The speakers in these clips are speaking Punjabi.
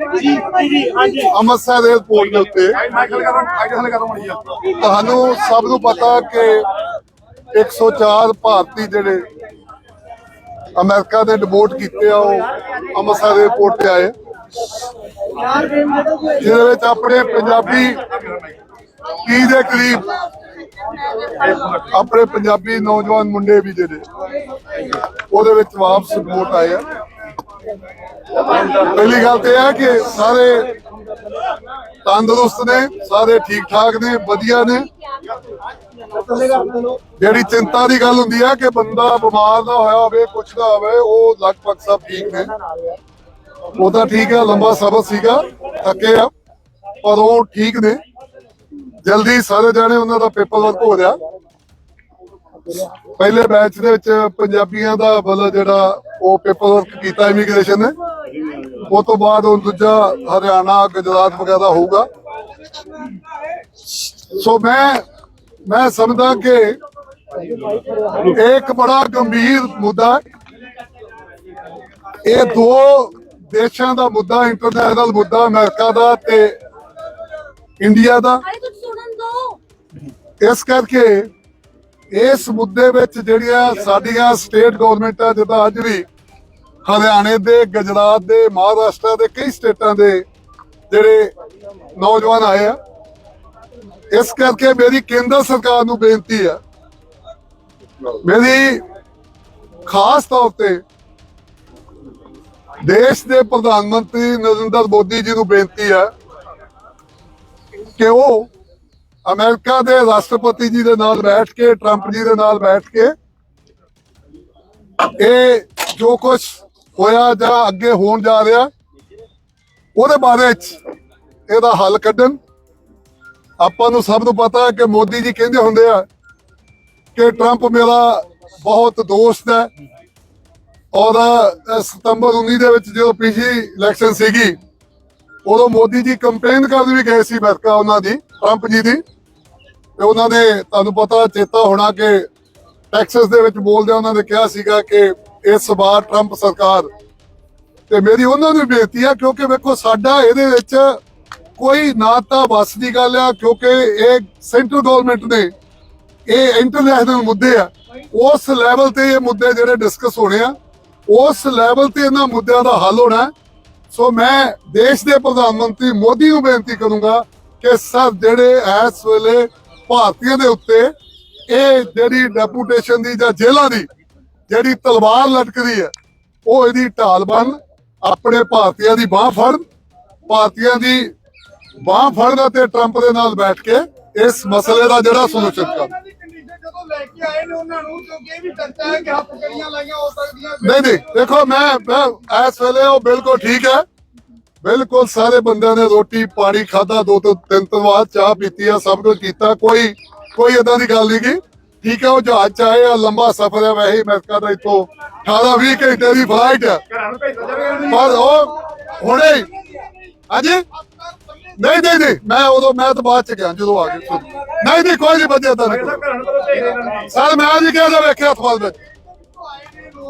ਜੀ ਜੀ, ਹਾਂਜੀ। ਅੰਮ੍ਰਿਤਸਰ 에ਅਰਪੋਰਟ ਦੇ ਉੱਤੇ ਤੁਹਾਨੂੰ ਸਭ ਨੂੰ ਪਤਾ ਕਿ 104 ਭਾਰਤੀ ਜਿਹੜੇ ਅਮਰੀਕਾ ਦੇ ਡਿਪੋਰਟ ਕੀਤੇ ਆ, ਉਹ ਅੰਮ੍ਰਿਤਸਰ 에ਅਰਪੋਰਟ ਤੇ ਆਏ। ਜਿਹਦੇ ਵਿੱਚ ਆਪਣੇ ਪੰਜਾਬੀ ਕੀ ਦੇ ਕਰੀਬ ਆਪਣੇ ਪੰਜਾਬੀ ਨੌਜਵਾਨ ਮੁੰਡੇ ਵੀ ਜਿਹੜੇ, ਉਹਦੇ ਵਿੱਚ ਵਾਪਸ ਰਿਪੋਰਟ ਆਏ ਆ। ਪਹਿਲੀ ਗੱਲ ਤੇ ਹੈ ਕਿ ਸਾਰੇ ਤੰਦਰੁਸਤ ਨੇ, ਸਾਰੇ ਠੀਕ ਠਾਕ ਨੇ, ਵਧੀਆ ਨੇ। ਜਿਹੜੀ ਚਿੰਤਾ ਦੀ ਗੱਲ ਹੁੰਦੀ ਹੈ ਕਿ ਬੰਦਾ ਬਿਮਾਰ ਨਾ ਹੋਇਆ ਹੋਵੇ, ਕੁਛ ਨਾ ਹੋਵੇ, ਉਹ ਲਗਭਗ ਸਭ ਠੀਕ ਨੇ। ਉਹ ਤਾਂ ਠੀਕ ਹੈ, ਲੰਬਾ ਸਬਰ ਸੀਗਾ, ਥੱਕੇ ਆ, ਪਰ ਉਹ ਠੀਕ ਨੇ। ਜਲਦੀ ਸਾਰੇ ਜਾਣੇ ਉਹਨਾਂ ਦਾ ਪੇਪਰ ਵਰਕ ਹੋ ਰਿਹਾ। ਪਹਿਲੇ ਮੈਚ ਦੇ ਵਿੱਚ ਪੰਜਾਬੀਆਂ ਦਾ ਮਤਲਬ ਜਿਹੜਾ ਉਹ ਪੇਪਰ ਵਰਕ ਕੀਤਾ ਇਮੀਗ੍ਰੇਸ਼ਨ ਨੇ। ਉਹ ਤੋਂ ਬਾਅਦ ਉਹ ਦੂਜਾ ਹਰਿਆਣਾ ਗੁਜਰਾਤ ਵਗੈਰਾ ਹੋਊਗਾ। ਸੋ ਮੈਂ ਮੈਂ ਸਮਝਦਾ ਕਿ ਇੱਕ ਬੜਾ ਗੰਭੀਰ ਮੁੱਦਾ। ਇਹ ਦੋ ਦੇਸ਼ਾਂ ਦਾ ਮੁੱਦਾ ਇੰਟਰਨੈਸ਼ਨਲ ਮੁੱਦਾ ਅਮਰੀਕਾ ਦਾ ਤੇ ਇੰਡੀਆ ਦੋ। ਇਸ ਕਰਕੇ ਇਸ ਮੁੱਦੇ ਵਿੱਚ ਜਿਹੜੀਆਂ ਸਾਡੀਆਂ ਸਟੇਟ ਗਵਰਨਮੈਂਟਾਂ ਜਿੱਦਾਂ ਅੱਜ ਵੀ ਹਰਿਆਣੇ ਦੇ, ਗੁਜਰਾਤ ਦੇ, ਮਹਾਰਾਸ਼ਟਰ ਦੇ ਕਈ ਸਟੇਟਾਂ ਦੇ ਜਿਹੜੇ ਨੌਜਵਾਨ ਆਏ ਆ, ਇਸ ਕਰਕੇ ਮੇਰੀ ਕੇਂਦਰ ਸਰਕਾਰ ਨੂੰ ਬੇਨਤੀ ਆ, ਮੇਰੀ ਖਾਸ ਤੌਰ ਤੇ ਦੇਸ਼ ਦੇ ਪ੍ਰਧਾਨ ਮੰਤਰੀ ਨਰਿੰਦਰ ਮੋਦੀ ਜੀ ਨੂੰ ਬੇਨਤੀ ਹੈ ਕਿ ਉਹ ਅਮਰੀਕਾ ਦੇ ਰਾਸ਼ਟਰਪਤੀ ਜੀ ਦੇ ਨਾਲ ਬੈਠ ਕੇ, ਟਰੰਪ ਜੀ ਦੇ ਨਾਲ ਬੈਠ ਕੇ ਇਹ ਜੋ ਕੁਝ ਹੋਇਆ ਜਾਂ ਅੱਗੇ ਹੋਣ ਜਾ ਰਿਹਾ, ਉਹਦੇ ਬਾਰੇ ਚ ਇਹਦਾ ਹੱਲ ਕੱਢਣ। ਆਪਾਂ ਨੂੰ ਸਭ ਨੂੰ ਪਤਾ ਹੈ ਕਿ ਮੋਦੀ ਜੀ ਕਹਿੰਦੇ ਹੁੰਦੇ ਆ ਕਿ ਟਰੰਪ ਮੇਰਾ ਬਹੁਤ ਦੋਸਤ ਹੈ ਔਰ ਸਤੰਬਰ 19 ਦੇ ਵਿੱਚ ਜਦੋਂ ਪਿਛਲੀ ਇਲੈਕਸ਼ਨ ਸੀਗੀ, ਉਦੋਂ ਮੋਦੀ ਜੀ ਕੰਪੇਨ ਕਰਨ ਵੀ ਗਏ ਸੀ ਅਮਰੀਕਾ ਉਹਨਾਂ ਦੀ। ਟਰੰਪ ਜੀ ਦੀ ਤੇ ਉਹਨਾਂ ਨੇ ਤੁਹਾਨੂੰ ਪਤਾ ਚੇਤਾ ਹੋਣਾ ਕਿ ਟੈਕਸਸ ਦੇ ਵਿੱਚ ਬੋਲਦੇ ਉਹਨਾਂ ਨੇ ਕਿਹਾ ਸੀਗਾ ਕਿ ਇਸ ਵਾਰ ਟਰੰਪ ਸਰਕਾਰ ਤੇ ਮੇਰੀ ਉਹਨਾਂ ਨੂੰ ਬੇਨਤੀ ਆ, ਕਿਉਂਕਿ ਵੇਖੋ ਸਾਡਾ ਇਹਦੇ ਵਿੱਚ ਕੋਈ ਨਾ ਤਾਂ ਬਸ ਦੀ ਗੱਲ ਆ, ਕਿਉਂਕਿ ਇਹ ਸੈਂਟਰਲ ਗਵਰਨਮੈਂਟ ਨੇ, ਇਹ ਇੰਟਰਨੈਸ਼ਨਲ ਮੁੱਦੇ ਆ। ਉਸ ਲੈਵਲ ਤੇ ਇਹ ਮੁੱਦੇ ਜਿਹੜੇ ਡਿਸਕਸ ਹੋਣੇ ਆ, ਉਸ ਲੈਵਲ ਤੇ ਇਹਨਾਂ ਮੁੱਦਿਆਂ ਦਾ ਹੱਲ ਹੋਣਾ। ਸੋ ਮੈਂ ਦੇਸ਼ ਦੇ ਪ੍ਰਧਾਨ ਮੰਤਰੀ ਮੋਦੀ ਨੂੰ ਬੇਨਤੀ ਕਰੂੰਗਾ ਕਿ ਸਰ ਜਿਹੜੇ ਇਸ ਵੇਲੇ ਭਾਰਤੀਆਂ ਦੇ ਉੱਤੇ ਇਹ ਜਿਹੜੀ ਡੈਪੂਟੇਸ਼ਨ ਦੀ ਜਾਂ ਜੇਲ੍ਹਾਂ ਦੀ ਜਿਹੜੀ ਤਲਵਾਰ ਲਟਕਦੀ ਹੈ, ਉਹ ਇਹਦੀ ਢਾਲ ਬਣ ਆਪਣੇ ਭਾਰਤੀਆਂ ਦੀ ਬਾਹ ਫੜਨ ਭਾਰਤੀਆਂ ਦੀ ਬਾਹ ਫੜਨ ਤੇ ਟਰੰਪ ਦੇ ਨਾਲ ਬੈਠ ਕੇ ਇਸ ਮਸਲੇ ਦਾ ਜਿਹੜਾ ਸੋਲੂਸ਼ਨ ਕਰਨ ਨਹੀਂ ਨਹੀਂ, ਦੇਖੋ ਮੈਂ ਇਸ ਵੇਲੇ ਉਹ ਬਿਲਕੁਲ ਠੀਕ ਹੈ। ਬਿਲਕੁਲ ਸਾਰੇ ਬੰਦਿਆਂ ਨੇ ਰੋਟੀ ਪਾਣੀ ਖਾਦਾ ਦੋ ਤੋਂ ਤਿੰਨ ਤੋਂ ਬਾਅਦ ਚਾਹ ਪੀਤੀ ਆ ਸਭ ਕੁਝ ਕੀਤਾ। ਕੋਈ ਕੋਈ ਇਦਾਂ ਦੀ ਗੱਲ ਨਹੀਂ ਗੀ। ਠੀਕ ਹੈ ਉਹ ਜਹਾਜ਼ ਚ ਆਏ ਆ ਲੰਬਾ ਸਫ਼ਰ ਹੈ ਵੈਸੇ ਅਮਰੀਕਾ ਦਾ ਇੱਥੋਂ 18 20 ਘੰਟੇ ਦੀ ਫਲਾਈਟ ਹੈ ਪਰ ਉਹ ਹੁਣੇ ਹਾਂਜੀ? ਨਹੀਂ ਨਹੀਂ ਨਹੀਂ ਮੈਂ ਉਦੋਂ ਮੈਂ ਤਾਂ ਬਾਅਦ ਚ ਗਿਆ ਜਦੋਂ ਆ ਗਏ। ਨਹੀਂ ਨਹੀਂ ਕੋਈ ਨਹੀਂ ਬੱਜੇ ਤਾਂ ਸਰ ਮੈਂ ਅੱਜ ਕਿਹਾ ਵੇਖਿਆ ਵਿੱਚ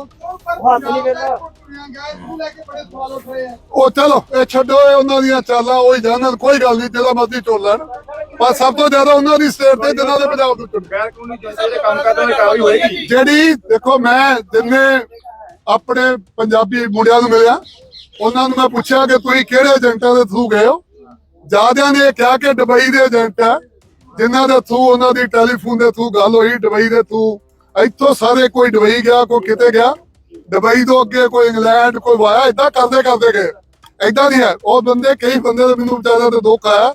ਹੱਥ ਨਹੀਂ ਉਹ ਚਲੋ ਇਹ ਛੱਡੋ ਇਹ ਉਹਨਾਂ ਦੀਆਂ ਚਾਲਾਂ ਉਹ ਹੀ ਜਾਣਨ ਕੋਈ ਗੱਲ ਨਹੀਂ ਜਿਹੜਾ ਮਰਜ਼ੀ ਚੋਲ ਲੈਣ। ਪਰ ਸਭ ਤੋਂ ਜ਼ਿਆਦਾ ਉਹਨਾਂ ਦੀ ਸਟੇਟ ਤੇ ਜਿਨ੍ਹਾਂ ਦੇ ਪੰਜਾਬ ਤੋਂ ਚੁਣ ਗੈਰ ਕਾਨੂੰਨੀ ਜਨਤਾ ਦੇ ਕੰਮ ਕਰਦੇ ਨੇ ਕਾਰਵਾਈ ਹੋਏਗੀ। ਜਿਹੜੀ ਦੇਖੋ ਮੈਂ ਜਿੰਨੇ ਆਪਣੇ ਪੰਜਾਬੀ ਮੁੰਡਿਆਂ ਨੂੰ ਮਿਲਿਆ ਉਹਨਾਂ ਨੂੰ ਮੈਂ ਪੁੱਛਿਆ ਕਿ ਤੁਸੀਂ ਕਿਹੜੇ ਏਜੰਟਾਂ ਦੇ ਥਰੂ ਗਏ ਹੋ? ਜਿਆਦਿਆਂ ਨੇ ਇਹ ਕਿਹਾ ਕਿ ਦੁਬਈ ਦੇ ਏਜੰਟ ਆ ਜਿਨ੍ਹਾਂ ਦੇ ਥਰੂ ਉਹਨਾਂ ਦੀ ਟੈਲੀਫੋਨ ਦੇ ਥਰੂ ਗੱਲ ਹੋਈ ਦੁਬਈ ਦੇ ਥਰੂ ਇੱਥੋਂ ਸਾਰੇ ਕੋਈ ਦੁਬਈ ਗਿਆ, ਕੋਈ ਕਿਤੇ ਗਿਆ, ਦੁਬਈ ਤੋਂ ਅੱਗੇ ਕੋਈ ਇੰਗਲੈਂਡ, ਕੋਈ ਵਾਇਆ ਇਦਾਂ ਕਰਦੇ ਕਰਦੇ ਗਏ। ਇਦਾਂ ਨਹੀਂ ਹੈ। ਉਹ ਬੰਦੇ, ਕਈ ਬੰਦੇ ਦੇ ਮੈਨੂੰ ਵਿਚਾਰਿਆਂ ਤੇ ਦੁੱਖ ਆਇਆ।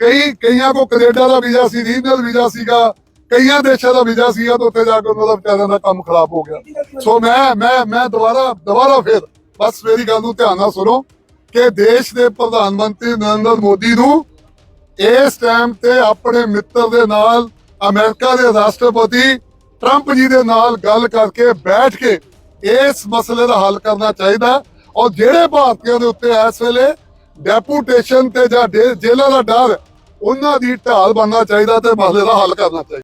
ਕਈ, ਕਈਆਂ ਕੋ ਕੈਨੇਡਾ ਦਾ ਵੀਜ਼ਾ ਸੀ, ਰੀਜਨਲ ਵੀਜ਼ਾ ਸੀਗਾ। ਕਈਆਂ ਦੇਸ਼ਾਂ ਦਾ ਵੀਜ਼ਾ ਸੀਗਾ ਤੇ ਉੱਥੇ ਜਾ ਕੇ ਉਹਨਾਂ ਦਾ ਵਿਚਾਰਿਆਂ ਦਾ ਕੰਮ ਖਰਾਬ ਹੋ ਗਿਆ। ਸੋ ਮੈਂ ਮੈਂ ਮੈਂ ਦੁਬਾਰਾ ਦੁਬਾਰਾ ਫਿਰ ਬਸ ਮੇਰੀ ਗੱਲ ਨੂੰ ਧਿਆਨ ਨਾਲ ਸੁਣੋ ਕਿ ਦੇਸ਼ ਦੇ ਪ੍ਰਧਾਨ ਮੰਤਰੀ ਨਰਿੰਦਰ ਮੋਦੀ ਨੂੰ ਇਸ ਟਾਈਮ ਤੇ ਆਪਣੇ ਮਿੱਤਰ ਦੇ ਨਾਲ ਅਮਰੀਕਾ ਦੇ ਰਾਸ਼ਟਰਪਤੀ ਟਰੰਪ ਜੀ ਦੇ ਨਾਲ ਗੱਲ ਕਰਕੇ ਬੈਠ ਕੇ ਇਸ ਮਸਲੇ ਦਾ ਹੱਲ ਕਰਨਾ ਚਾਹੀਦਾ ਔਰ ਜਿਹੜੇ ਭਾਰਤੀਆਂ ਦੇ ਉੱਤੇ ਇਸ ਵੇਲੇ ਡੈਪੂਟੇਸ਼ਨ ਤੇ ਜਾਂ ਡੇ- ਜੇਲ੍ਹਾਂ ਦਾ ਡਰ, ਉਹਨਾਂ ਦੀ ਢਾਲ ਬਣਨਾ ਚਾਹੀਦਾ ਤੇ ਮਸਲੇ ਦਾ ਹੱਲ ਕਰਨਾ ਚਾਹੀਦਾ।